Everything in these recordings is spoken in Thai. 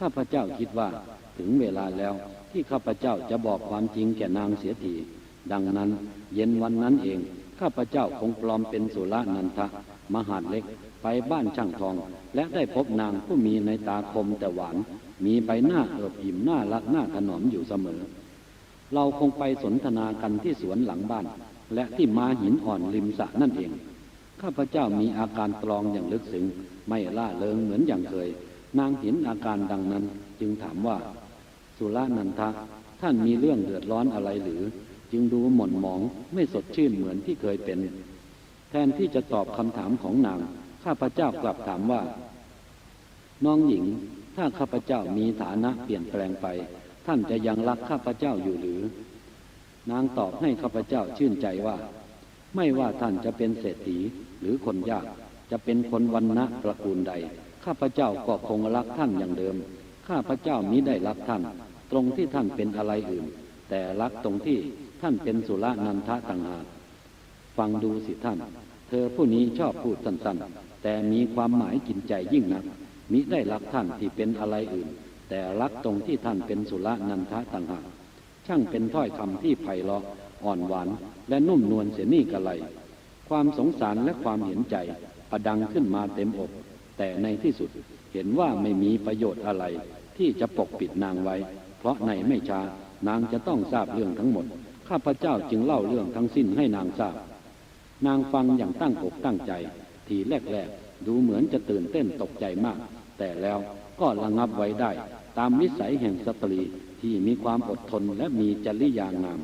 ข้าพเจ้าคิดว่าถึงเวลาแล้วที่ข้าพเจ้าจะบอกความจริงแก่นางเสียทีดังนั้นเย็นวันนั้นเอง ข้าพเจ้าคงปลอมเป็นสุรนันทะ มหาดเล็กไปบ้านช่างทอง และได้พบนางผู้มีในตาคมแต่หวาน มีใบหน้าเอิบอิ่มหน้ารักหน้าถนอมอยู่เสมอ เราคงไปสนทนากันที่สวนหลังบ้าน และที่มาหินอ่อนริมสระนั่นเอง ข้าพเจ้ามีอาการตรองอย่างลึกซึ้งไม่ล่าเริงเหมือนอย่างเคย นางเห็นอาการดังนั้นจึงถามว่า สุรานันทะ ท่านมีเรื่องเดือดร้อนอะไรหรือ จึงดูหม่นหมองไม่สดชื่นเหมือนที่เคยเป็น แทนที่จะตอบคำถามของนาง ข้าพเจ้ากลับถามว่า น้องหญิง ถ้าข้าพเจ้ามีฐานะเปลี่ยนแปลงไป ท่านจะยังรักข้าพเจ้าอยู่หรือ นางตอบให้ข้าพเจ้าชื่นใจว่า ไม่ว่าท่านจะเป็นเศรษฐีหรือคนยากจะเป็นคนวันณะตระกูลใด ข้าพเจ้าก็คงรักท่านอย่างเดิม ข้าพเจ้ามิได้รักท่าน ตรงที่ท่านเป็นอะไรอื่น แต่รักตรงที่ท่านเป็นสุรนันทะต่างหากฟังดูสิท่าน เธอผู้นี้ชอบพูดสั้นๆ แต่มีความหมายกินใจยิ่งนัก มิได้รักท่านที่เป็นอะไรอื่น แต่รักตรงที่ท่านเป็นสุรนันทะต่างหากช่างเป็นถ้อยคำที่ไพเราะอ่อนหวานและนุ่มนวลเสียนี่กะไรความสงสารและความเห็นใจประดังขึ้นมาเต็มอก แต่ในที่สุดเห็นว่าไม่มีประโยชน์อะไร ที่จะปกปิดนางไว้ เพราะในไม่ช้านางจะต้องทราบเรื่องทั้งหมด ข้าพเจ้าจึงเล่าเรื่องทั้งสิ้นให้นางทราบ นางฟังอย่างตั้งอกตั้งใจ ทีแรกๆ ดูเหมือนจะตื่นเต้นตกใจมาก แต่แล้วก็ระงับไว้ได้ ตามนิสัยแห่งสตรีที่มีความอดทนและมีจริยางาม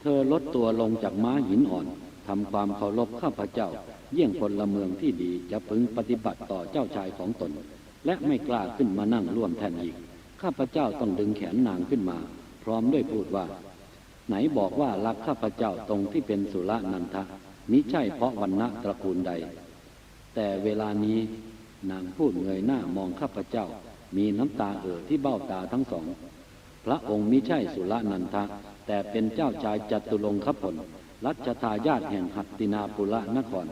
เธอลดตัวลงจากม้าหินอ่อน ทำความเคารพข้าพเจ้า เยี่ยงพลเมืองที่ดีจะพึงปฏิบัติต่อเจ้าชายของตน และไม่กล้าขึ้นมานั่งร่วมแทนอีก ข้าพเจ้าต้องดึงแขนนางขึ้นมา พร้อมด้วยพูดว่า ไหนบอกว่ารักข้าพเจ้าตรงที่เป็นสุรนันทะมิใช่เพราะวันณะตระกูลใด แต่เวลานี้นางพูดเงยหน้ามองข้าพเจ้า มีน้ำตาเอ่อที่เบ้าตาทั้งสอง พระองค์มิใช่สุรนันทะ แต่เป็นเจ้าชายจัตุรงคผล รัชทายาทแห่งหัตตินาปุระนคร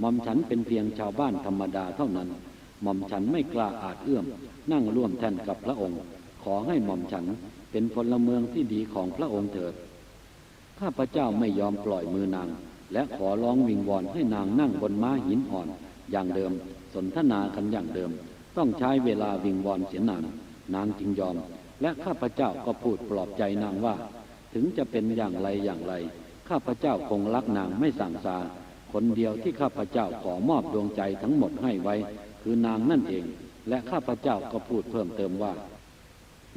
หม่อมฉันเป็นเพียงชาวบ้านธรรมดาเท่านั้นหม่อมฉันไม่กล้าอาจเอื้อม นั่งร่วมแทนกับพระองค์ ขอให้หม่อมฉันเป็นพลเมืองที่ดีของพระองค์เถิดข้าพเจ้าไม่ยอมปล่อยมือนาง และขอร้องวิงวอนให้นางนั่งบนม้าหินอ่อน อย่างเดิม สนทนากันอย่างเดิม ต้องใช้เวลาวิงวอนเสียนานนางจึงยอม และข้าพเจ้าก็พูดปลอบใจนางว่า ถึงจะเป็นอย่างไรอย่างไร ข้าพเจ้าคงรักนางไม่สั่งซาคนเดียวที่ข้าพเจ้าขอมอบดวงใจทั้งหมดให้ไว้ คือนางนั่นเอง และข้าพเจ้าก็พูดเพิ่มเติมว่า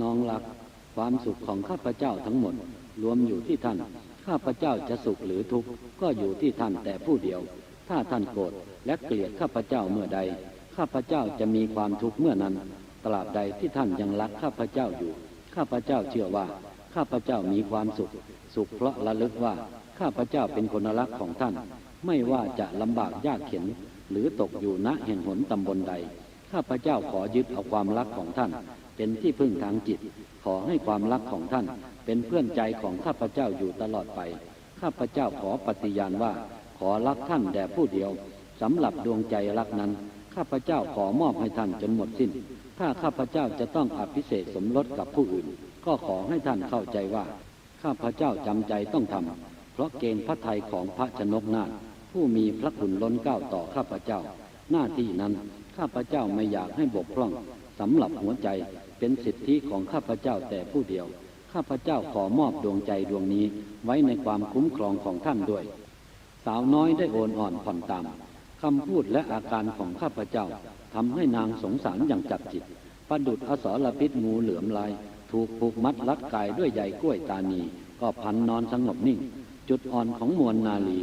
น้องรัก ความสุขของข้าพเจ้าทั้งหมด รวมอยู่ที่ท่าน ข้าพเจ้าจะสุขหรือทุกข์ก็อยู่ที่ท่านแต่ผู้เดียว ถ้าท่านโกรธและเกลียดข้าพเจ้าเมื่อใด ข้าพเจ้าจะมีความทุกข์เมื่อนั้น ตราบใดที่ท่านยังรักข้าพเจ้าอยู่ ข้าพเจ้าเชื่อว่า ข้าพเจ้ามีความสุข สุขเพราะระลึกว่า ข้าพเจ้าเป็นคนรักของท่าน ไม่ว่าจะลำบากยากเข็น หรือตกอยู่ณแห่งหนตำบลใด ข้าพเจ้าขอยึดเอาความรักของท่าน เป็นที่พึ่งทางจิต ขอให้ความรักของท่าน เป็นเพื่อนใจของข้าพเจ้าอยู่ตลอดไป ข้าพเจ้าขอปฏิญาณว่า ขอรักท่านแด่ผู้เดียวสำหรับดวงใจรักนั้น ข้าพเจ้าขอมอบให้ท่านจนหมดสิ้น ถ้าข้าพเจ้าจะต้องอภิเษกสมรสกับผู้อื่น ก็ขอให้ท่านเข้าใจว่า ข้าพเจ้าจำใจต้องทำ ราะเกณฑ์พระทัยของพระชนกนาถผู้มีพระคุณล้นเก้าต่อข้าพเจ้า หน้าที่นั้นข้าพเจ้าไม่อยากให้บกพร่องสำหรับหัวใจเป็นสิทธิของข้าพเจ้าแต่ผู้เดียว ข้าพเจ้าขอมอบดวงใจดวงนี้ไว้ในความคุ้มครองของท่านด้วย สาวน้อยได้โอนอ่อนผ่อนตามคำพูดและอาการของข้าพเจ้าทำให้นางสงสารอย่างจับจิตประดุดอสรพิษงูเหลือมลาย ถูกผูกมัดลัดกายด้วยใยกล้วยตานี ก็พันนอนสงบนิ่ง จุดอ่อนของมวลนาลี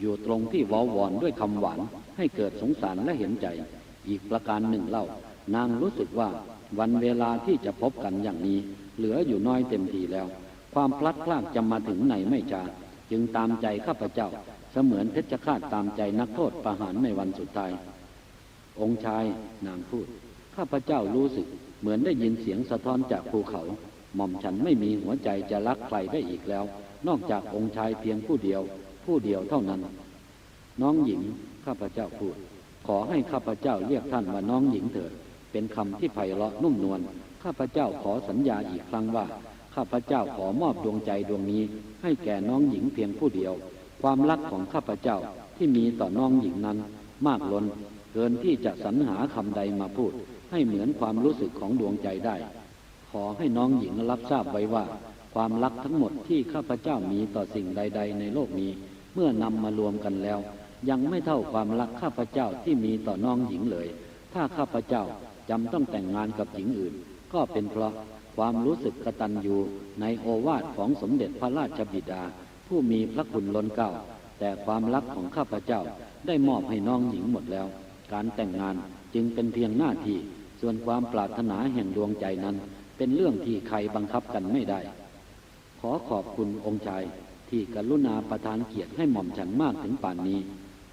อยู่ตรงที่วอวอนด้วยคำหวานให้เกิดสงสารและเห็นใจ อีกประการหนึ่งเล่า นางรู้สึกว่าวันเวลาที่จะพบกันอย่างนี้ เหลืออยู่น้อยเต็มทีแล้ว ความพลัดพรากจะมาถึงในไม่ช้าจึงตามใจข้าพเจ้า เสมือนเพชฌฆาตตามใจนักโทษประหารในวันสุดท้าย องค์ชายนางพูด ข้าพเจ้ารู้สึก เหมือนได้ยินเสียงสะท้อนจากภูเขา หม่อมฉันไม่มีหัวใจจะรักใครได้อีกแล้ว นอกจากองค์ชายเพียงผู้เดียว ผู้เดียวเท่านั้น น้องหญิงข้าพเจ้าพูด ขอให้ข้าพเจ้าเรียกท่านว่าน้องหญิงเถิด เป็นคำที่ไพเราะนุ่มนวล ข้าพเจ้าขอสัญญาอีกครั้งว่า ข้าพเจ้าขอมอบดวงใจดวงนี้ ให้แก่น้องหญิงเพียงผู้เดียว ความรักของข้าพเจ้าที่มีต่อน้องหญิงนั้น มากล้น เกินที่จะสรรหาคำใดมาพูด ให้เหมือนความรู้สึกของดวงใจได้ ขอให้น้องหญิงรับทราบไว้ว่า ความรักทั้งหมดที่ข้าพเจ้ามีต่อสิ่งใด ๆ ในโลกนี้ เมื่อนำมารวมกันแล้ว ยังไม่เท่าความรักข้าพเจ้าที่มีต่อน้องหญิงเลย ถ้าข้าพเจ้าจำต้องแต่งงานกับหญิงอื่น ก็เป็นเพราะความรู้สึกกตัญญูในโอวาทของสมเด็จพระราชบิดา ผู้มีพระคุณล้นเก้าแต่ความรักของข้าพเจ้าได้มอบให้น้องหญิงหมดแล้ว การแต่งงานจึงเป็นเพียงหน้าที่ ส่วนความปรารถนาแห่งดวงใจนั้น เป็นเรื่องที่ใครบังคับกันไม่ได้ ขอขอบคุณองค์ชายที่กรุณาประทานเกียรติให้หม่อมฉันมากถึงป่านนี้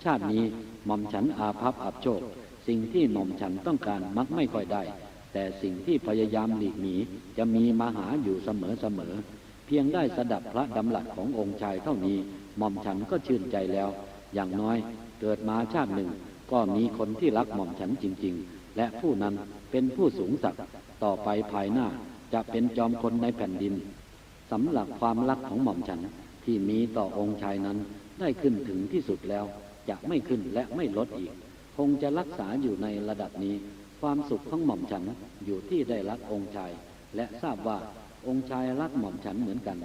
ชาตินี้หม่อมฉันอาภัพอับโชค สิ่งที่หม่อมฉันต้องการมักไม่ค่อยได้ แต่สิ่งที่พยายามหลีกหนีจะมีมาหาอยู่เสมอเสมอ เพียงได้สดับพระดำรัสขององค์ชายเท่านี้ หม่อมฉันก็ชื่นใจแล้ว อย่างน้อยเกิดมาชาติหนึ่ง ก็มีคนที่รักหม่อมฉันจริง ๆ และผู้นั้นเป็นผู้สูงศักดิ์ต่อไปภายหน้าจะเป็นจอมคนในแผ่นดิน สำหรับความรักของหม่อมฉันที่มีต่อองค์ชายนั้นได้ขึ้นถึงที่สุดแล้ว จะไม่ขึ้นและไม่ลดอีก คงจะรักษาอยู่ในระดับนี้ ความสุขของหม่อมฉันอยู่ที่ได้รักองค์ชาย และทราบว่าองค์ชายรักหม่อมฉันเหมือนกัน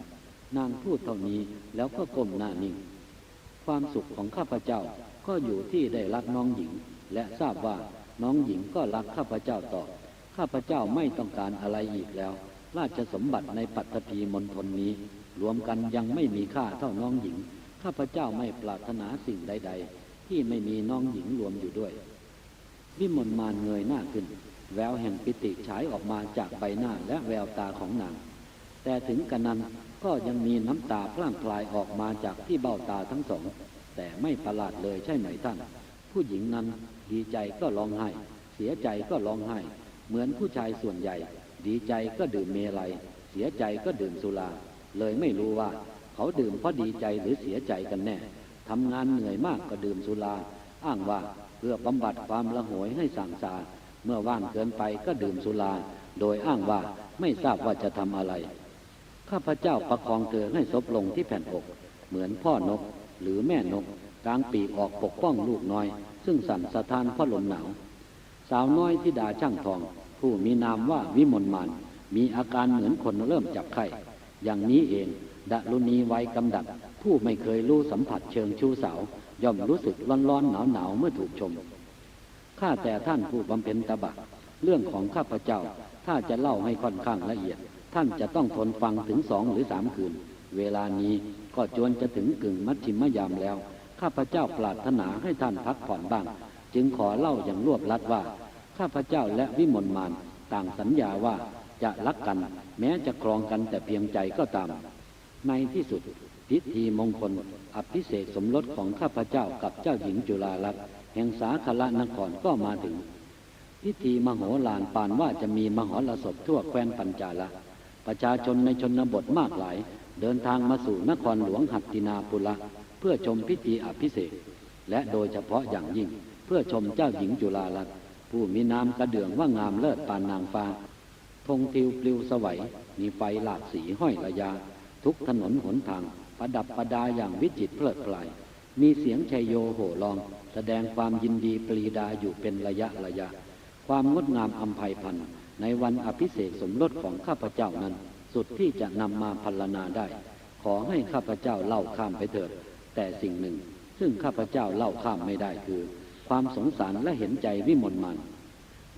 นางพูดเท่านี้แล้วก็ก้มหน้านิ่ง ความสุขของข้าพเจ้าก็อยู่ที่ได้รักน้องหญิง และทราบว่าน้องหญิงก็รักข้าพเจ้าต่อ ข้าพเจ้าไม่ต้องการอะไรอีกแล้ว ราชสมบัติในปัตตภีมณฑลนี้ รวมกันยังไม่มีค่าเท่าน้องหญิง ข้าพเจ้าไม่ปรารถนาสิ่งใด ๆ ที่ไม่มีน้องหญิงรวมอยู่ด้วย วิมลมานเงยหน้าขึ้น แววแห่งปิติฉายออกมาจากใบหน้าและแววตาของนาง แต่ถึงกระนั้นก็ยังมีน้ำตาพล่างพลายออกมาจากที่เบ้าตาทั้งสอง แต่ไม่ประหลาดเลยใช่ไหมท่าน ผู้หญิงนั้นดีใจก็ร้องไห้ เสียใจก็ร้องไห้ เหมือนผู้ชายส่วนใหญ่ ดีใจก็ดื่มเมลัย เสียใจก็ดื่มสุรา เลยไม่รู้ว่า เขาดื่มเพราะดีใจหรือเสียใจกันแน่ทำงานเหนื่อยมากก็ดื่มสุรา อ้างว่าเพื่อบำบัดความละโหยให้สั่งสา เมื่อว่างเกินไปก็ดื่มสุรา โดยอ้างว่าไม่ทราบว่าจะทำอะไร ข้าพเจ้าประคองเธอให้ซบลงที่แผ่นอก เหมือนพ่อนกหรือแม่นกกลางปีกออกปกป้องลูกน้อย ซึ่งสั่นสะท้านเพราะลมหนาว สาวน้อยที่ดาช่างทอง ผู้มีนามว่าวิมลมานมีอาการเหมือนคนเริ่มจับไข้อย่างนี้เองดลุณีไวยกำดัดผู้ไม่เคยรู้สัมผัสเชิงชูสาว ย่อมรู้สึกร้อนๆหนาวๆเมื่อถูกชมข้าแต่ท่านผู้บำเพ็ญตบะ เรื่องของข้าพเจ้า ถ้าจะเล่าให้ค่อนข้างละเอียด ท่านจะต้องทนฟังถึงสองหรือสามคืน เวลานี้ก็จวนจะถึงกึ่งมัชชิมยามแล้ว ข้าพเจ้าปรารถนาให้ท่านพักผ่อนบ้าง จึงขอเล่าอย่างรวบลัดว่า ข้าพเจ้าและวิมลมานต่างสัญญาว่าจะรักกัน แม้จะครองกันแต่เพียงใจก็ตาม ในที่สุดพิธีมงคลอภิเษกสมรสของข้าพเจ้ากับเจ้าหญิงจุฬาลักษณ์แห่งสาคละนครก็มาถึง พิธีมโหฬารปานว่าจะมีมหรสพทั่วแคว้นปัญจาละ ประชาชนในชนบทมากหลาย เดินทางมาสู่นครหลวงหัตตินาปุระ เพื่อชมพิธีอภิเษกและโดยเฉพาะอย่างยิ่ง เพื่อชมเจ้าหญิงจุฬาลักษณ์ ผู้มีนามกระเดื่องว่างามเลิศปานนางฟ้าธงทิวปลิวสวัยมีไฟหลากสีห้อยระยา ทุกถนนหนทาง ประดับประดาอย่างวิจิตรเพลิดเพลินมีเสียงชัยโยโห่ร้อง แสดงความยินดีปรีดาอยู่เป็นระยะระยะ ความงดงามอัมภัยพันธ์ในวันอภิเษกสมรสของข้าพเจ้านั้น สุดที่จะนำมาพรรณนาได้ ขอให้ข้าพเจ้าเล่าข้ามไปเถิด แต่สิ่งหนึ่ง ซึ่งข้าพเจ้าเล่าข้ามไม่ได้คือ ความสงสารและเห็นใจวิมลมัน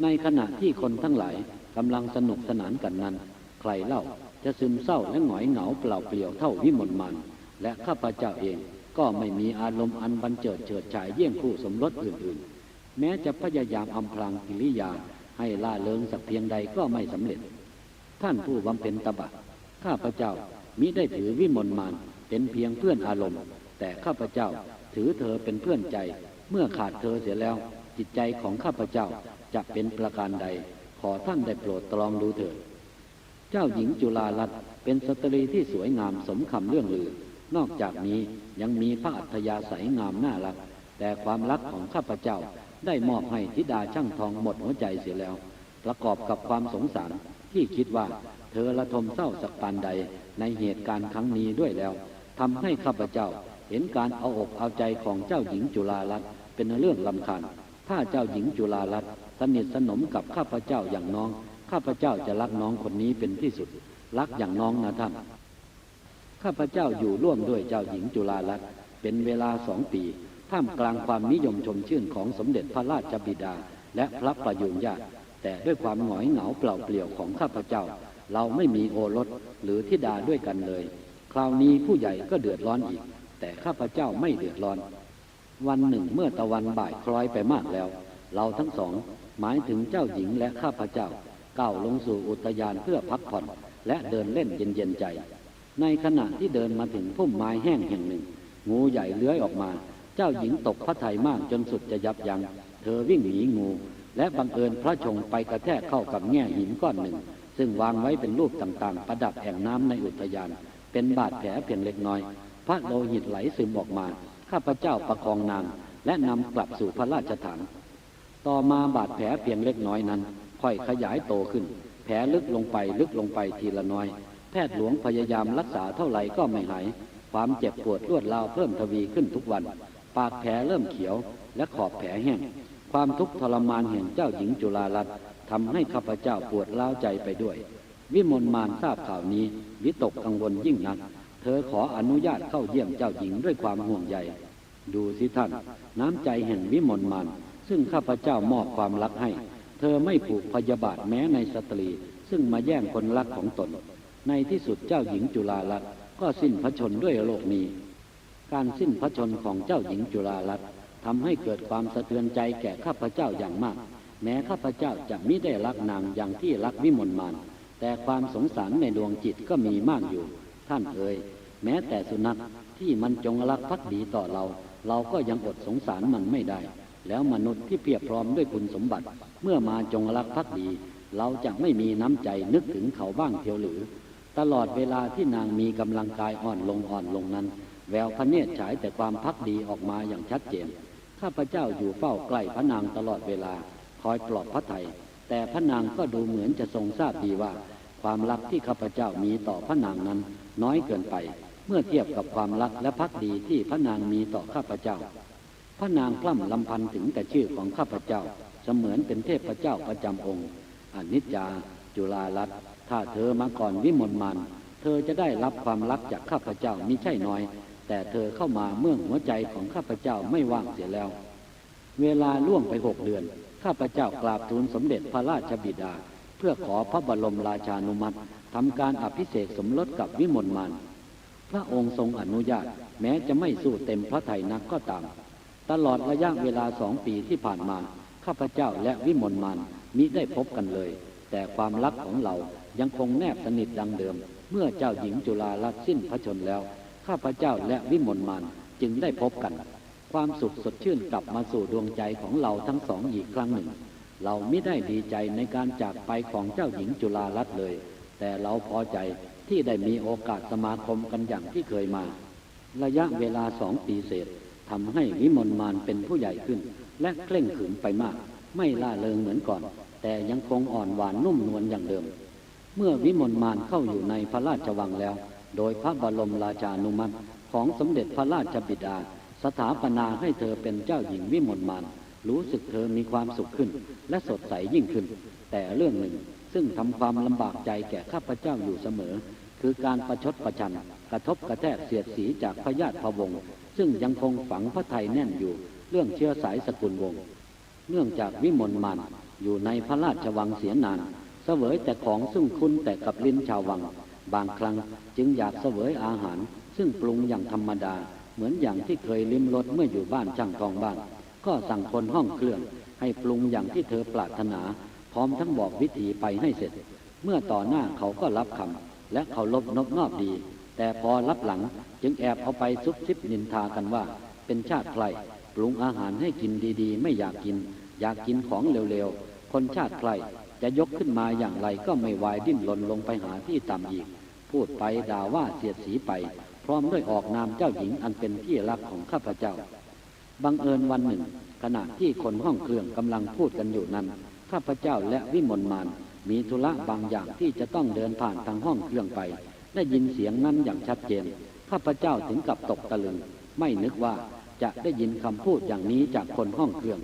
ในขณะที่คนทั้งหลายกำลังสนุกสนานกันนั้น ใครเล่าจะซึมเศร้าและหงอยเหงาเปล่าเปลี่ยวเท่าวิมลมัน และข้าพเจ้าเองก็ไม่มีอารมณ์อันบันเจิดเฉิดฉายเยี่ยงคู่สมรสอื่นๆ แม้จะพยายามอำพรางกิริยาให้ล่าเริงสักเพียงใดก็ไม่สำเร็จ ท่านผู้บำเพ็ญตบะ ข้าพเจ้ามิได้ถือวิมลมานเป็นเพียงเพื่อนอารมณ์ แต่ข้าพเจ้าถือเธอเป็นเพื่อนใจ เมื่อขาดเธอเสียแล้ว จิตใจของข้าพเจ้าจะเป็นประการใด ขอท่านได้โปรดตรองดูเถิด เจ้าหญิงจุฬาลัตเป็นสตรีที่สวยงามสมคำเรื่องลือ นอกจากนี้ยังมีพระอัธยาศัยงามน่ารัก แต่ความรักของข้าพเจ้าได้มอบให้ธิดาช่างทองหมดหัวใจเสียแล้ว ประกอบกับความสงสารทที่คิดว่าเธอละทมเศร้าสักปานใดในเหตุการณ์ครั้งนี้ด้วยแล้วทำให้ข้าพเจ้าเห็นการเอาอกเอาใจของเจ้าหญิงจุฬาลัตน์ เป็นเรื่องลำคาญ ถ้าเจ้าหญิงจุฬาลัตสนิทสนมกับข้าพเจ้าอย่างน้อง ข้าพเจ้าจะรักน้องคนนี้เป็นที่สุด รักอย่างน้องนะท่าน ข้าพเจ้าอยู่ร่วมด้วยเจ้าหญิงจุฬาลัตเป็นเวลาสองปีท่ามกลางความนิยมชมชื่นของสมเด็จพระราชบิดา และพระประยุรญาตแต่ด้วยความหงอยเหงาเปล่าเปลี่ยวของข้าพเจ้า เราไม่มีโอรสหรือธิดาด้วยกันเลย คราวนี้ผู้ใหญ่ก็เดือดร้อนอีก แต่ข้าพเจ้าไม่เดือดร้อน วันหนึ่งเมื่อตะวันบ่ายคล้อยไปมากแล้ว เราทั้งสองหมายถึงเจ้าหญิงและข้าพเจ้าก้าวลงสู่อุทยานเพื่อพักผ่อน และเดินเล่นเย็นๆใจ ในขณะที่เดินมาถึงพุ่มไม้แห้งแห่งหนึ่ง งูใหญ่เลื้อยออกมา เจ้าหญิงตกพระทัยมากจนสุดจะยับยัง้งเธอวิ่งหนีงู และบังเอิญพระชงไปกระแทกเข้ากับแง่หินก้อนหนึ่ง ซึ่งวางไว้เป็นรูปต่างๆ ประดับแอ่งน้ำในอุทยาน เป็นบาดแผลเพียงเล็กน้อย พระโลหิตไหลซึมออกมา ข้าพเจ้าประคองนางและนำกลับสู่พระราชฐาน ต่อมาบาดแผลเพียงเล็กน้อยนั้น ค่อยขยายโตขึ้น แผลลึกลงไปลึกลงไปทีละน้อย แพทย์หลวงพยายามรักษาเท่าไหร่ก็ไม่หาย ความเจ็บปวดรวดราวเพิ่มทวีขึ้นทุกวัน ปากแผลเริ่มเขียวและขอบแผลแห้ง ความทุกข์ทรมานแห่งเจ้าหญิงจุฬาลัตทำให้ข้าพเจ้าปวดร้าวใจไปด้วย วิมลมานทราบข่าวนี้ วิตกกังวลยิ่งนัก เธอขออนุญาตเข้าเยี่ยมเจ้าหญิงด้วยความห่วงใย ดูสิท่าน น้ำใจแห่งวิมลมานซึ่งข้าพเจ้ามอบความรักให้ เธอไม่ผูกพยาบาทแม้ในสตรี ซึ่งมาแย่งคนรักของตน ในที่สุดเจ้าหญิงจุฬาลัตน์ก็สิ้นพระชนด้วยโรคนี้ การสิ้นพระชนของเจ้าหญิงจุฬาลัตน์ทำให้เกิดความสะเทือนใจแก่ข้าพเจ้าอย่างมาก แม้ข้าพเจ้าจะมิได้รักนางอย่างที่รักวิมลมานแต่ความสงสารในดวงจิตก็มีมากอยู่ ท่านเอ๋ยแม้แต่สุนัขที่มันจงรักภักดีต่อเรา เราก็ยังอดสงสารมันไม่ได้ แล้วมนุษย์ที่เพียบพร้อมด้วยคุณสมบัติ เมื่อมาจงรักภักดี เราจะไม่มีน้ำใจนึกถึงเขาบ้างเทียวหรือ ตลอดเวลาที่นางมีกำลังกายอ่อนลงอ่อนลงนั้น แววพระเนตรฉายแต่ความพักดีออกมาอย่างชัดเจนข้าพเจ้าอยู่เฝ้าใกล้พระนางตลอดเวลา คอยปลอบพระไทยแต่พระนางก็ดูเหมือนจะทรงทราบดีว่า ความรักที่ข้าพเจ้ามีต่อพระนางนั้น น้อยเกินไป เมื่อเทียบกับความรักและพักดีที่พระนางมีต่อข้าพเจ้า พระนางพร่ำลำพันถึงแต่ชื่อของข้าพเจ้า เสมือนเป็นเทพเจ้าประจำองค์อนิจจา จุฬาลัตถ้าเธอมาก่อนวิมลมานเธอจะได้รับความรักจากข้าพเจ้ามิใช่น้อย แต่เธอเข้ามาเมื่อหัวใจของข้าพเจ้าไม่ว่างเสียแล้ว เวลาล่วงไปหกเดือน ข้าพเจ้ากราบทูลสมเด็จพระราชบิดา เพื่อขอพระบรมราชานุมัติทำการอภิเษกสมรสกับวิมลมานพระองค์ทรงอนุญาต แม้จะไม่สู้เต็มพระทัยนักก็ตาม ตลอดระยะเวลาสองปีที่ผ่านมา ข้าพเจ้าและวิมลมานมิได้พบกันเลย แต่ความรักของเรายังคงแนบสนิทดังเดิม เมื่อเจ้าหญิงจุฬาลัตน์สิ้นพระชนแล้ว ข้าพเจ้าและวิมลมานจึงได้พบกัน ความสุขสดชื่นกลับมาสู่ดวงใจของเราทั้งสองอีกครั้งหนึ่ง เราไม่ได้ดีใจในการจากไปของเจ้าหญิงจุฬาลัตน์เลย แต่เราพอใจที่ได้มีโอกาสสมาคมกันอย่างที่เคยมา ระยะเวลาสองปีเศษทำให้วิมลมานเป็นผู้ใหญ่ขึ้น และเคร่งขรึมไปมาก ไม่ล่าเริงเหมือนก่อน แต่ยังคงอ่อนหวานนุ่มนวลอย่างเดิม เมื่อวิมลมานเข้าอยู่ในพระราชวังแล้ว โดยพระบรมราชานุมัติของสมเด็จพระราชบิดา สถาปนาให้เธอเป็นเจ้าหญิงวิมลมาน รู้สึกเธอมีความสุขขึ้น และสดใสยิ่งขึ้น แต่เรื่องหนึ่งซึ่งทำความลำบากใจแก่ข้าพเจ้าอยู่เสมอ คือการประชดประชัน กระทบกระแทกเสียดสีจากพระญาติพระวงศ์ซึ่งยังคงฝังพระไทยแน่นอยู่ เรื่องเชื้อสายสกุลวงศ์เนื่องจากวิมลมานอยู่ในพระราชวังเสียนาน เสวยแต่ของซึ่งคุ้นแต่กับลิ้นชาววัง บางครั้งจึงอยากเสวยอาหาร ซึ่งปรุงอย่างธรรมดา เหมือนอย่างที่เคยลิ้มรสเมื่ออยู่บ้านช่างทองบ้าน ก็สั่งคนห้องเครื่อง ให้ปรุงอย่างที่เธอปรารถนา พร้อมทั้งบอกวิธีไปให้เสร็จ เมื่อต่อหน้าเขาก็รับคำและเขาลบนบนอบดี แต่พอรับหลังจึงแอบเอาไปซุบซิบนินทากันว่า เป็นชาติใครปรุงอาหารให้กินดีๆ ไม่อยากกิน อยากกินของเร็วๆ คนชาติใครจะยกขึ้นมาอย่างไรก็ไม่วายดิ้นรนลงไปหาที่ต่ำอีก พูดไปด่าว่าเสียดสีไป พร้อมด้วยออกนามเจ้าหญิงอันเป็นที่รักของข้าพเจ้า บังเอิญวันหนึ่ง ขณะที่คนห้องเครื่องกำลังพูดกันอยู่นั้น ข้าพเจ้าและวิมลมานมีธุระบางอย่างที่จะต้องเดินผ่านทางห้องเครื่องไป ได้ยินเสียงนั้นอย่างชัดเจน ข้าพเจ้าถึงกับตกตะลึง ไม่นึกว่าจะได้ยินคำพูดอย่างนี้จากคนห้องเครื่อง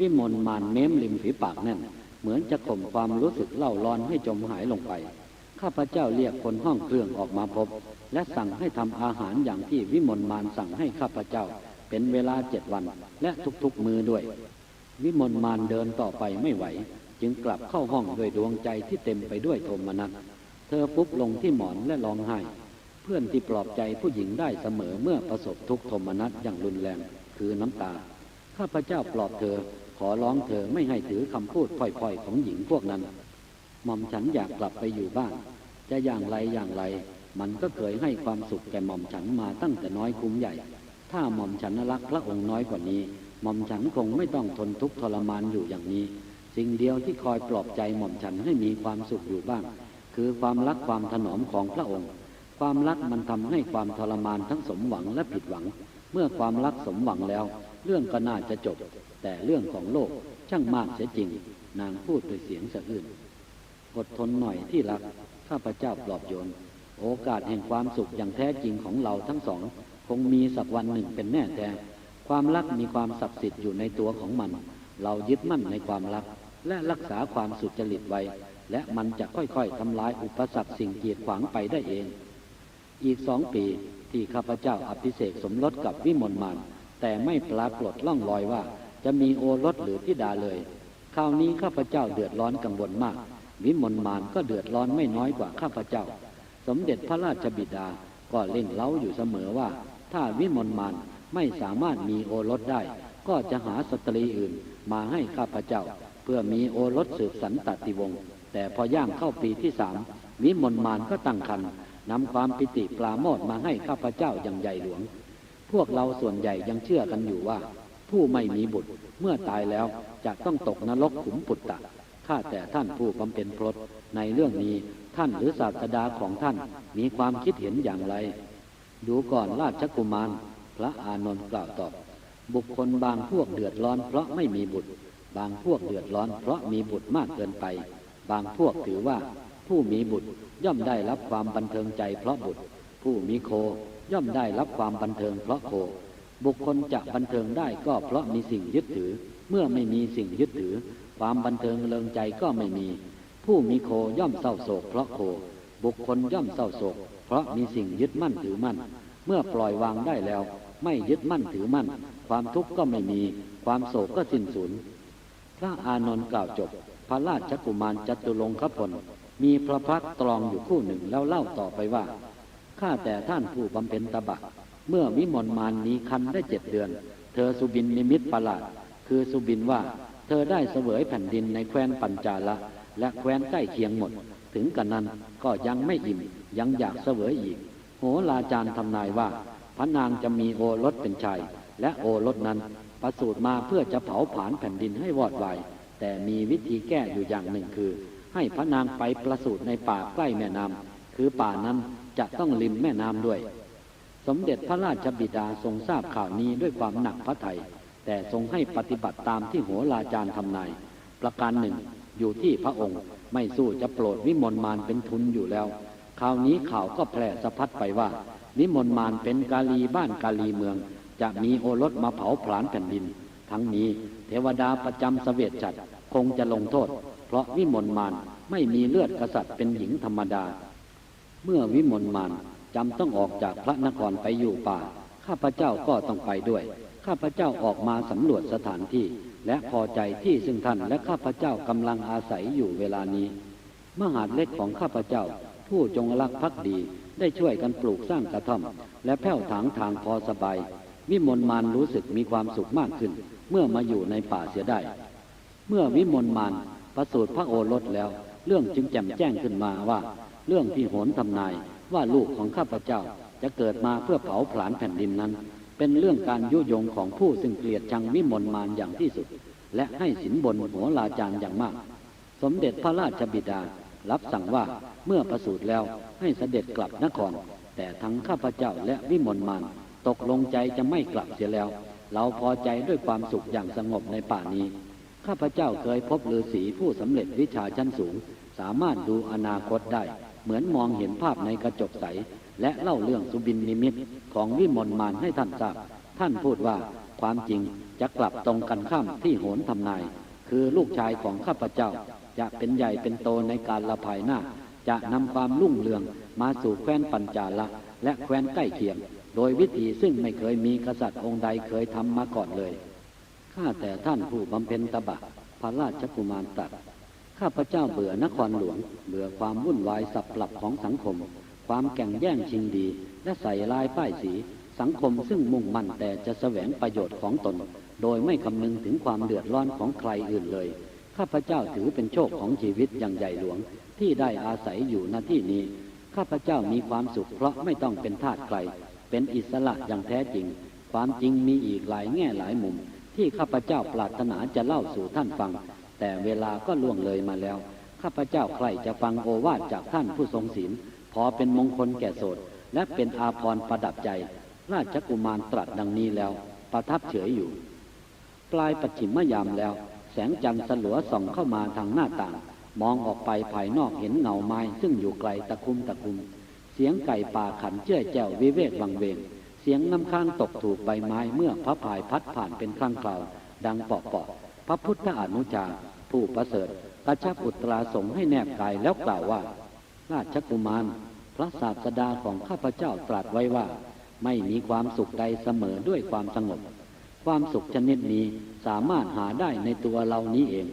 วิมลมานเม้มริมฝีปากแน่น เหมือนจะข่มความรู้สึกเล่าร้อนให้จมหายลงไป ข้าพเจ้าเรียกคนห้องเครื่องออกมาพบ และสั่งให้ทำอาหารอย่างที่วิมลมานสั่งให้ข้าพเจ้า เป็นเวลาเจ็ดวัน และทุกๆมือด้วย วิมลมานเดินต่อไปไม่ไหว จึงกลับเข้าห้องด้วยดวงใจที่เต็มไปด้วยโทมนัสเธอฟุบลงที่หมอนและร้องไห้ เพื่อนที่ปลอบใจผู้หญิงได้เสมอเมื่อประสบทุกโทมนัสอย่างรุนแรงคือน้ำตา ข้าพเจ้าปลอบเธอขอร้องเธอไม่ให้ถือคำพูดพ่อยๆของหญิงพวกนั้นหม่อมฉันอยากกลับไปอยู่บ้าน จะอย่างไรอย่างไร มันก็เคยให้ความสุขแก่หม่อมฉันมาตั้งแต่น้อยคุ้มใหญ่ ถ้าหม่อมฉันรักพระองค์น้อยกว่านี้ หม่อมฉันคงไม่ต้องทนทุกข์ทรมานอยู่อย่างนี้ สิ่งเดียวที่คอยปลอบใจหม่อมฉันให้มีความสุขอยู่บ้าง คือความรักความถนอมของพระองค์ ความรักมันทำให้ความทรมานทั้งสมหวังและผิดหวัง เมื่อความรักสมหวังแล้ว เรื่องก็น่าจะจบ แต่เรื่องของโลกช่างมากเสียจริง นางพูดด้วยเสียงสะอื้นอดทนหน่อยที่รักข้าพเจ้าปลอบโยน โอกาสแห่งความสุขอย่างแท้จริงของเราทั้งสอง คงมีสักวันหนึ่งเป็นแน่แท้ความรักมีความศักดิ์สิทธิ์อยู่ในตัวของมัน เรายึดมั่นในความรัก และรักษาความสุจริตไว้ และมันจะค่อยๆทำลายอุปสรรคสิ่งกีดขวางไปได้เอง อีกสองปีที่ข้าพเจ้าอภิเษกสมรสกับวิมลมานแต่ไม่ปรากฏล่องรอยว่า จะมีโอรสหรือธิดาเลย คราวนี้ข้าพเจ้าเดือดร้อนกังวลมาก วิมลมานก็เดือดร้อนไม่น้อยกว่าข้าพเจ้า สมเด็จพระราชบิดาก็เล่นเล้าอยู่เสมอว่า ถ้าวิมลมานไม่สามารถมีโอรสได้ ก็จะหาสตรีอื่นมาให้ข้าพเจ้า เพื่อมีโอรสสืบสันตติวงศ์แต่พอย่างเข้าปีที่สามวิมลมานก็ตั้งครรภ์นำความปิติปราโมทย์มาให้ข้าพเจ้าอย่างใหญ่หลวง พวกเราส่วนใหญ่ยังเชื่อกันอยู่ว่า ผู้ไม่มีบุตรเมื่อตายแล้วจะต้องตกนรกขุมปุตตะข้าแต่ท่านผู้บำเพ็ญพรตในเรื่องนี้ท่านหรือศาสดาของท่านมีความคิดเห็นอย่างไร ดูก่อนราชกุมาร พระอานนท์กล่าวตอบ บุคคลบางพวกเดือดร้อนเพราะไม่มีบุตร บางพวกเดือดร้อนเพราะมีบุตรมากเกินไป บางพวกถือว่าผู้มีบุตรย่อมได้รับความบันเทิงใจเพราะบุตร ผู้มีโคย่อมได้รับความบันเทิงเพราะโค บุคคลจะบันเทิงได้ก็เพราะมีสิ่งยึดถือ เมื่อไม่มีสิ่งยึดถือ ความบันเทิงเริงใจก็ไม่มี ผู้มีโคย่อมเศร้าโศกเพราะโค บุคคลย่อมเศร้าโศก เพราะมีสิ่งยึดมั่นถือมั่น เมื่อปล่อยวางได้แล้ว ไม่ยึดมั่นถือมั่น ความทุกข์ก็ไม่มี ความโศกก็สิ้นสูญพระอานนท์กล่าวจบ พระราชกุมารจตุรงคพลมีพระพักตร์ตรองอยู่คู่หนึ่งแล้วเล่าต่อไปว่าข้าแต่ท่านผู้บำเพ็ญตบะ เมื่อวิมลมานนี้คันได้เจ็ดเดือน เธอสุบินนิมิตประหลาด คือสุบินว่า เธอได้เสวยแผ่นดินในแคว้นปัญจาละ และแคว้นใกล้เคียงหมด ถึงกันนั้นก็ยังไม่อิ่ม ยังอยากเสวยอีก โหราจารย์ทำนายว่า พระนางจะมีโอรสเป็นชายและโอรสนั้นประสูติมาเพื่อจะเผาผลาญแผ่นดินให้วอดวายแต่มีวิธีแก้อยู่อย่างหนึ่งคือ ให้พระนางไปประสูติในป่าใกล้แม่น้ำคือป่านั้นจะต้องริมแม่น้ำด้วย สมเด็จพระราชบิดาทรงทราบข่าวนี้ด้วยความหนักพระทัยแต่ทรงให้ปฏิบัติตามที่โหราจารย์ทำนาย ประการหนึ่งอยู่ที่พระองค์ไม่สู้จะโปรดวิมลมานเป็นทุนอยู่แล้ว คราวนี้ข่าวก็แพร่สะพัดไปว่าวิมลมานเป็นกาลีบ้านกาลีเมือง จะมีโอรสมาเผาผลาญแผ่นดิน ทั้งนี้เทวดาประจำสเวตฉัตรคงจะลงโทษ เพราะวิมลมานไม่มีเลือดกษัตริย์เป็นหญิงธรรมดา เมื่อวิมลมานจำต้องออกจากพระนครไปอยู่ป่า ข้าพเจ้าก็ต้องไปด้วย ข้าพเจ้าออกมาสำรวจสถานที่ และพอใจที่ซึ่งท่านและข้าพเจ้า กำลังอาศัยอยู่เวลานี้ มหาดเล็กของข้าพเจ้า ผู้จงรักภักดี ได้ช่วยกันปลูกสร้างกระท่อม และแผ่วถางทางพอสบาย วิมลมานรู้สึกมีความสุขมากขึ้น เมื่อมาอยู่ในป่าเสียได้ เมื่อวิมลมานประสูติพระโอรสแล้ว เรื่องจึงแจ่มแจ้งขึ้นมาว่า เรื่องที่โหนทำนายว่าลูกของข้าพเจ้าจะเกิดมาเพื่อเผาผลาญแผ่นดินนั้น เป็นเรื่องการยุยงของผู้ซึ่งเกลียดชังวิมลมานอย่างที่สุด และให้สินบนหัวลาจารย์อย่างมาก สมเด็จพระราชบิดา รับสั่งว่าเมื่อประสูติแล้วให้เสด็จกลับนคร แต่ทั้งข้าพเจ้าและวิมลมานตกลงใจจะไม่กลับเสียแล้ว เราพอใจด้วยความสุขอย่างสงบในป่านี้ ข้าพเจ้าเคยพบฤาษีผู้สำเร็จวิชาชั้นสูง สามารถดูอนาคตได้ เหมือนมองเห็นภาพในกระจกใส และเล่าเรื่องสุบินนิมิตของวิมลมานให้ท่านทราบ ท่านพูดว่าความจริงจะกลับตรงกันข้ามที่โหนทำนาย คือลูกชายของข้าพเจ้า จะเป็นใหญ่เป็นโตในการละภายหน้า จะนำความรุ่งเรืองมาสู่แคว้นปัญจาละ และแคว้นใกล้เคียง โดยวิธีซึ่งไม่เคยมีกษัตริย์องค์ใดเคยทำมาก่อนเลย ข้าแต่ท่านผู้บำเพ็ญตบะพระราชกุมารตรัสข้าพเจ้าเบื่อนครหลวง เบื่อความวุ่นวายสับปรับของสังคม ความแข่งแย่งชิงดี และใส่ลายป้ายสี สังคมซึ่งมุ่งมั่นแต่จะแสวงประโยชน์ของตน โดยไม่คำนึงถึงความเดือดร้อนของใครอื่นเลย ข้าพเจ้าถือเป็นโชคของชีวิตอย่างใหญ่หลวง ที่ได้อาศัยอยู่ณที่นี้ ข้าพเจ้ามีความสุขเพราะไม่ต้องเป็นทาสใคร เป็นอิสระอย่างแท้จริง ความจริงมีอีกหลายแง่หลายมุม ที่ข้าพเจ้าปรารถนาจะเล่าสู่ท่านฟัง แต่เวลาก็ล่วงเลยมาแล้ว ข้าพเจ้าใครจะฟังโอวาทจากท่านผู้ทรงศีลพอเป็นมงคลแก่โสดและเป็นอาภรณ์ประดับใจ ราชกุมารตรัสดังนี้แล้ว ประทับเฉยอยู่ ปลายปัจฉิมยามแล้ว แสงจันทร์สลัวส่องเข้ามาทางหน้าต่าง มองออกไปภายนอกเห็นเงาไม้ ซึ่งอยู่ไกลตะคุมตะคุม เสียงไก่ป่าขันเจ้ยแจ้ววิเวกวังเวง เสียงน้ำค้างตกถูกใบไม้เมื่อพระพายพัดผ่านเป็นครั้งคราว ดังเปาะเปาะพระพุทธอนุชา ผู้ประเสริฐกระชับอุตราสงให้แนบกายแล้วกล่าวว่า ราชกุมาร พระศาสดาของข้าพเจ้าตรัสไว้ว่า ไม่มีความสุขใดเสมอด้วยความสงบ ความสุขชนิดนี้สามารถหาได้ในตัวเรานี้เอง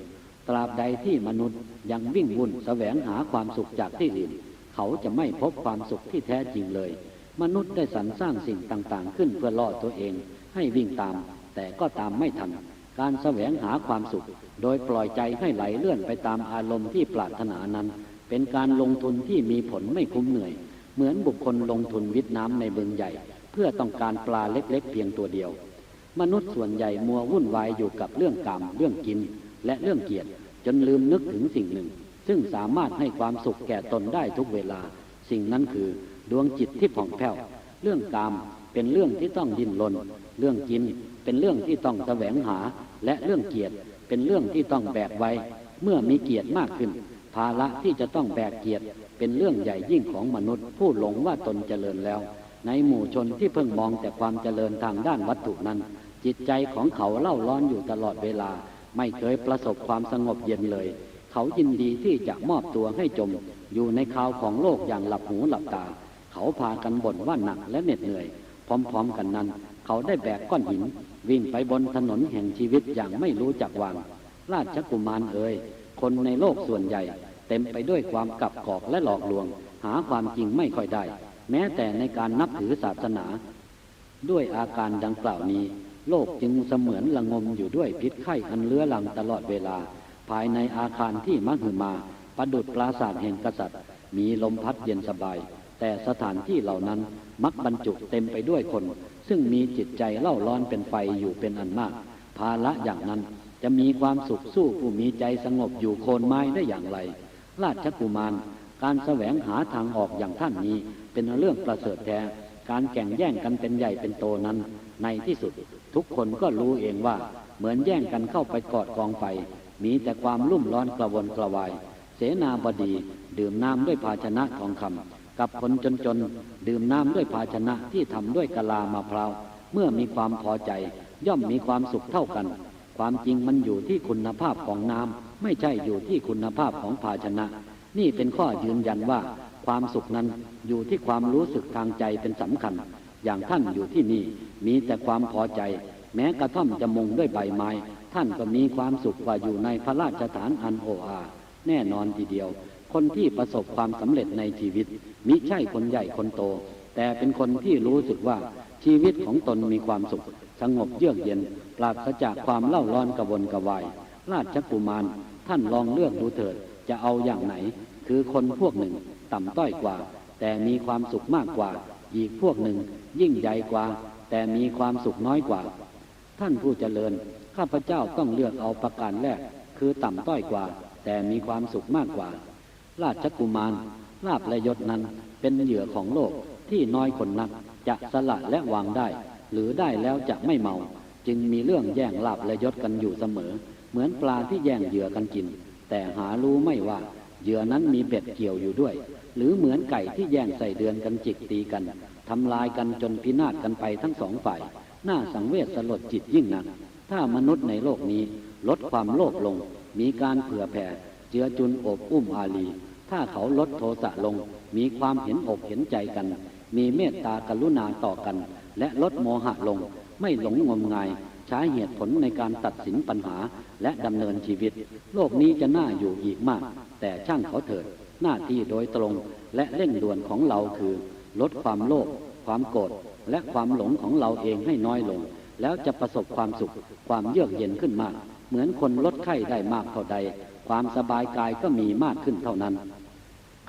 ตราบใดที่มนุษย์ยังวิ่งวุ่นแสวงหาความสุขจากที่อื่น เขาจะไม่พบความสุขที่แท้จริงเลย มนุษย์ได้สรรสร้างสิ่งต่างๆ ขึ้นเพื่อล่อตัวเอง ให้วิ่งตาม แต่ก็ตามไม่ทัน การแสวงหาความสุข โดยปล่อยใจให้ไหลเลื่อนไปตามอารมณ์ที่ปรารถนานั้น เป็นการลงทุนที่มีผลไม่คุ้มเหนื่อย เหมือนบุคคลลงทุนวิทน้ำในบึงใหญ่ เพื่อต้องการปลาเล็กๆเพียงตัวเดียว มนุษย์ส่วนใหญ่มัววุ่นวายอยู่กับเรื่องกรรมเรื่องกิน และเรื่องเกียรติจนลืมนึกถึงสิ่งหนึ่ง ซึ่งสามารถให้ความสุขแก่ตนได้ทุกเวลา สิ่งนั้นคือดวงจิตที่ผ่องแผ้ว เรื่องกามเป็นเรื่องที่ต้องดิ้นรน เรื่องกิน เป็นเรื่องที่ต้องแสวงหา และเรื่องเกียรติเป็นเรื่องที่ต้องแบกไว้ เมื่อมีเกียรติมากขึ้น ภาระที่จะต้องแบกเกียรติเป็นเรื่องใหญ่ยิ่งของมนุษย์ ผู้หลงว่าตนเจริญแล้ว ในหมู่ชนที่เพิ่งมองแต่ความเจริญทางด้านวัตถุนั้น จิตใจของเขาเล่าร้อนอยู่ตลอดเวลา ไม่เคยประสบความสงบเย็นเลย เขายินดีที่จะมอบตัวให้จม อยู่ในข่าวของโลกอย่างหลับหูหลับตา เขาพากันบ่นว่าหนักและเหน็ดเหนื่อย พร้อมๆกันนั้น เขาได้แบกก้อนหิน วิ่งไปบนถนนแห่งชีวิตอย่างไม่รู้จักวาง ราชกุมารเอ่ยคนในโลกส่วนใหญ่ เต็มไปด้วยความกับกอกและหลอกลวง หาความจริงไม่ค่อยได้ แม้แต่ในการนับถือศาสนา ด้วยอาการดังกล่าวนี้ โลกจึงเสมือนละงมอยู่ด้วยพิษไข้อันเลื้อรังตลอดเวลา ภายในอาคารที่มักหือมา ประดุดปราสาทแห่งกษัตริย์ มีลมพัดเย็นสบาย แต่สถานที่เหล่านั้นมักบรรจุเต็มไปด้วยคน ซึ่งมีจิตใจเล่าร้อนเป็นไฟอยู่เป็นอันมาก ภาละอย่างนั้นจะมีความสุขสู้ผู้มีใจสงบอยู่โคนไม้ได้อย่างไร ราชกุมารการแสวงหาทางออกอย่างท่านนี้ เป็นเรื่องประเสริฐแท้ การแข่งแย่งกันเป็นใหญ่เป็นโตนั้น ในที่สุด ทุกคนก็รู้เองว่าเหมือนแย่งกันเข้าไปกอดกองไฟมีแต่ความรุ่มร้อนกระวนกระวาย เสนาบดี ดื่มน้ำด้วยภาชนะทองคำกับคนจนๆดื่มน้ำด้วยภาชนะที่ทำด้วยกะลามะพร้าวเมื่อมีความพอใจ ย่อมมีความสุขเท่ากัน ความจริงมันอยู่ที่คุณภาพของน้ำไม่ใช่อยู่ที่คุณภาพของภาชนะ นี่เป็นข้อยืนยันว่า ความสุขนั้นอยู่ที่ความรู้สึกทางใจเป็นสำคัญ อย่างท่านอยู่ที่นี่ มีแต่ความพอใจ แม้กระท่อมจะมุงด้วยใบไม้ ท่านก็มีความสุขกว่าอยู่ในพระราชฐานอันโออา แน่นอนทีเดียว คนที่ประสบความสำเร็จในชีวิต มิใช่คนใหญ่คนโต แต่เป็นคนที่รู้สึกว่าชีวิตของตนมีความสุข สงบเยือกเย็น ปราศจากความเล่าร้อนกระวนกระวาย ราชกุมารท่านลองเลือกดูเถิด จะเอาอย่างไหน คือคนพวกหนึ่ง ต่ำต้อยกว่า แต่มีความสุขมากกว่า อีกพวกหนึ่ง ยิ่งใหญ่กว่า แต่มีความสุขน้อยกว่า ท่านผู้เจริญ ข้าพเจ้าต้องเลือกเอาประการแรก คือต่ำต้อยกว่า แต่มีความสุขมากกว่า ราชกุมารลาบและยศนั้นเป็นเหยื่อของโลกที่น้อยคนนักจะสละและวางได้ หรือได้แล้วจะไม่เมา จึงมีเรื่องแย่งลาบและยศกันอยู่เสมอ เหมือนปลาที่แย่งเหยื่อกันกิน แต่หารู้ไม่ว่าเหยื่อนั้นมีเบ็ดเกี่ยวอยู่ด้วย หรือเหมือนไก่ที่แย่งใส่เดือนกันจิกตีกันำลายกันจนพินาศกันไปทั้งสองฝ่าย น่าสังเวชสลดจิตยิ่งนัก ถ้ามนุษย์ในโลกนี้ลดความโลภลง มีการเผื่อแผ่ เจือจุนอบอุ้มอารีถ้าเขาลดโทสะลง มีความเห็นอกเห็นใจกัน มีเมตตากรุณาต่อกัน และลดโมหะลง ไม่หลงงมงาย ใช้เหตุผลในการตัดสินปัญหาและดำเนินชีวิต โลกนี้จะน่าอยู่อีกมาก แต่ช่างเขาเถิด หน้าที่โดยตรงและเร่งด่วนของเราคือ ลดความโลภความโกรธและความหลงของเราเองให้น้อยลง แล้วจะประสบความสุขความเยือกเย็นขึ้นมาก เหมือนคนลดไข้ได้มากเท่าใด ความสบายกายก็มีมากขึ้นเท่านั้น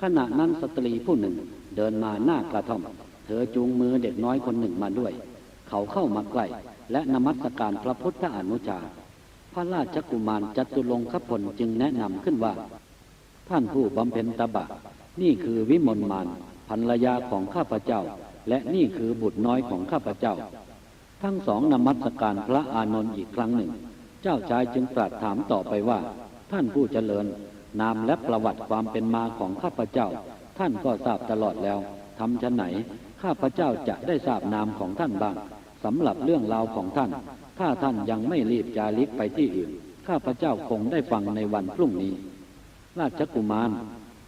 ขณะนั้นสตรีผู้หนึ่งเดินมาหน้ากระท่อม เธอจูงมือเด็กน้อยคนหนึ่งมาด้วย เขาเข้ามาใกล้และนมัสการพระพุทธอนุชา พระราชกุมารจตุรงคพลจึงแนะนำขึ้นว่า ท่านผู้บำเพ็ญตบะ นี่คือวิมลมาน ภรรยาของข้าพเจ้า และนี่คือบุตรน้อยของข้าพเจ้า ทั้งสองนมัสการพระอานนท์อีกครั้งหนึ่ง เจ้าชายจึงตรัสถามต่อไปว่า ท่านผู้เจริญ นามและประวัติความเป็นมาของข้าพเจ้า ท่านก็ทราบตลอดแล้วทำชะไหน ข้าพเจ้าจะได้ทราบนามของท่านบ้างสำหรับเรื่องราวของท่าน ถ้าท่านยังไม่รีบจาริกไปที่อื่น ข้าพเจ้าคงได้ฟังในวันพรุ่งนี้ ราชกุมาร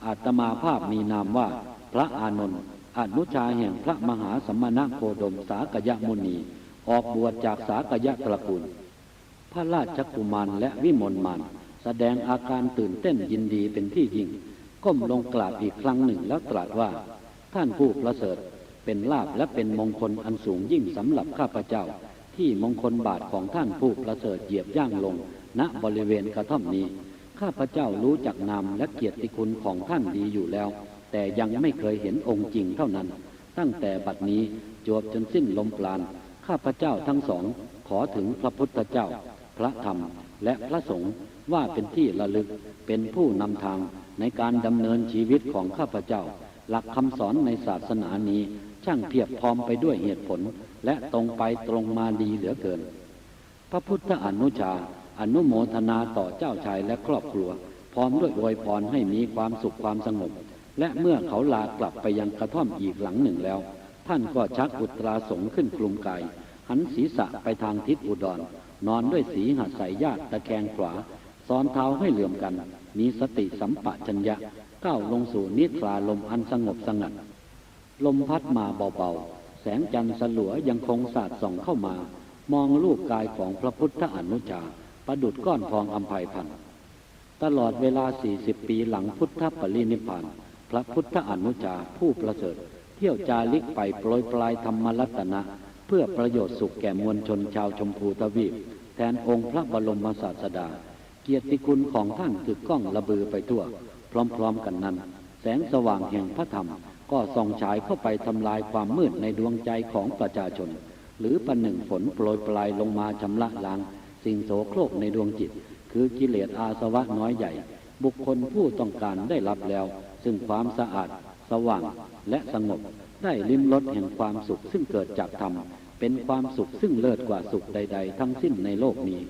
อาตมาภาพมีนามว่า พระอานนท์อนุชาแห่งพระมหาสมณะโคดมสากยมุนี ออกบวชจากสากยตระกูล พระราชกุมารและวิมลมานแสดงอาการตื่นเต้นยินดีเป็นที่ยิ่ง ก้มลงกราบอีกครั้งหนึ่งแล้วตรัสว่า ท่านผู้ประเสริฐเป็นลาภและเป็นมงคลอันสูงยิ่งสำหรับข้าพเจ้า ที่มงคลบาทของท่านผู้ประเสริฐเหยียบย่างลง ณบริเวณกระท่อมนี้ ข้าพเจ้ารู้จักนามและเกียรติคุณของท่านดีอยู่แล้ว แต่ยังไม่เคยเห็นองค์จริงเท่านั้น ตั้งแต่บัดนี้จวบจนสิ้นลมปราณข้าพเจ้าทั้งสองขอถึงพระพุทธเจ้า พระธรรม และพระสงฆ์ว่าเป็นที่ระลึกเป็นผู้นำทางในการดำเนินชีวิตของข้าพเจ้า หลักคำสอนในศาสนานี้ช่างเพียบพร้อมไปด้วยเหตุผล และตรงไปตรงมาดีเหลือเกิน พระพุทธอนุชา อนุโมทนาต่อเจ้าชายและครอบครัว พร้อมด้วยอวยพรให้มีความสุขความสงบ และเมื่อเขาลากลับไปยังกระท่อมอีกหลังหนึ่งแล้ว ท่านก็ชักอุตราสงขึ้นคลุมกาย หันศีรษะไปทางทิศอุดร นอนด้วยสีหัดใสญาติตะแคงขวา ซ้อนเท้าให้เหลื่อมกัน มีสติสัมปชัญญะก้าวลงสู่นิทราลมอันสงบสงัด ลมพัดมาเบาๆ แสงจันทร์สลัวยังคงสาดส่องเข้ามา มองรูปกายของพระพุทธอนุชาประดุดก้อนทองอัมภัยพันตลอดเวลา 40 ปีหลังพุทธปรินิพพาน พระพุทธอนุชาผู้ประเสริฐ เที่ยวจาริกไปโปรยปลายธรรมรัตนะ เพื่อประโยชน์สุขแก่มวลชนชาวชมพูทวีป แทนองค์พระบรมศาสดา เกียรติคุณของท่านถึกก้องระบือไปทั่ว พร้อมๆกันนั้น แสงสว่างแห่งพระธรรม ก็ส่องฉายเข้าไปทำลายความมืดในดวงใจของประชาชน หรือประหนึ่งฝนโปรยปลายลงมาชำระล้าง สิ่งโสโครกในดวงจิต คือกิเลสอาสวะน้อยใหญ่ บุคคลผู้ต้องการได้รับแล้ว ซึ่งความสะอาด สว่างและสงบ ได้ลิ้มรสแห่งความสุขซึ่งเกิดจากธรรม เป็นความสุขซึ่งเลิศกว่าสุขใด ๆ ทั้งสิ้นในโลกนี้